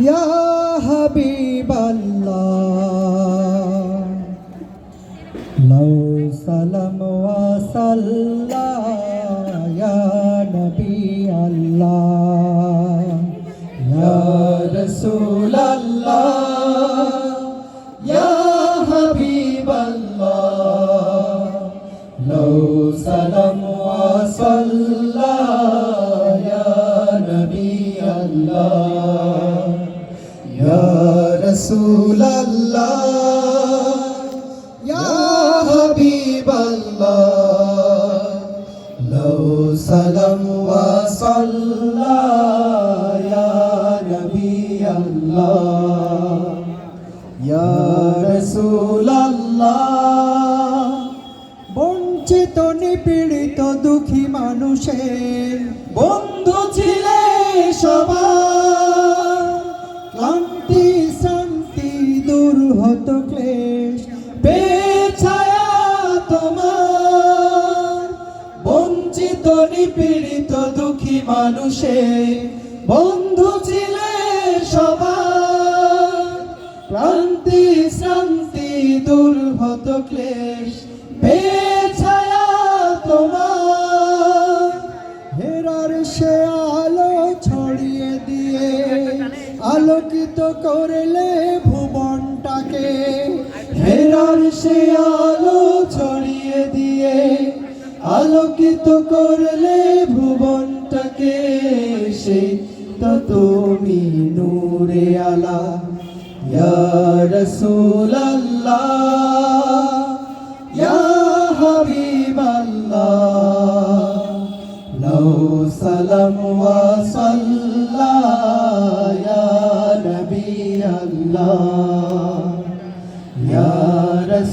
ইয়া হাবিবাল্লাহ লাউ সালাম ওয়া সাল্লাহ ইয়া নবী আল্লাহ ইয়া রাসূল রাসূল সালাম নবী আল্লাহ রাসূল বঞ্চিত নিপীড়িত দুঃখী মানুষের বন্ধু ছিলে সবার ক্লান্তি হতো ক্লেশ, বেছায়া তোমার। বঞ্চিত, নিপীড়িত, দুঃখী মানুষের বন্ধু ছিলে সবার। ক্লান্তি শান্তি দূর ক্লেশ, বেছায়া তোমার। হেরার সে আলো ছড়িয়ে দিয়ে, আলোকিত করলে সে আলো ছড়িয়ে দিয়ে আলোকিত করলে ভুবনটাকে সে তো তুমি নূরে আলা। ইয়া নৌ সালাম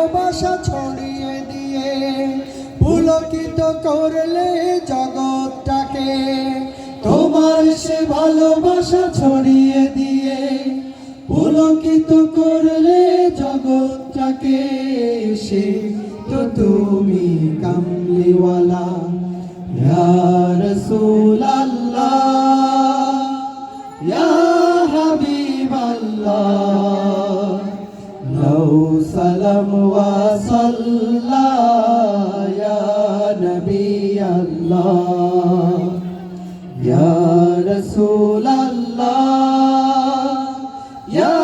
ভালোবাসা ছড়িয়ে দিয়ে পুলকিত করলে জগৎটাকে। তোমার সে ভালোবাসা ছড়িয়ে দিয়ে পুলকিত করলে জগৎটাকে। সে তো তুমি কামলিওয়ালা। ইয়া Ya Rasul Allah Ya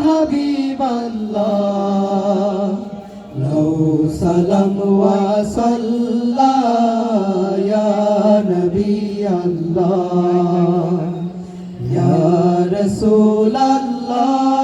Habib Allah Lau salam wa sallam Ya Nabi Allah Ya Rasul Allah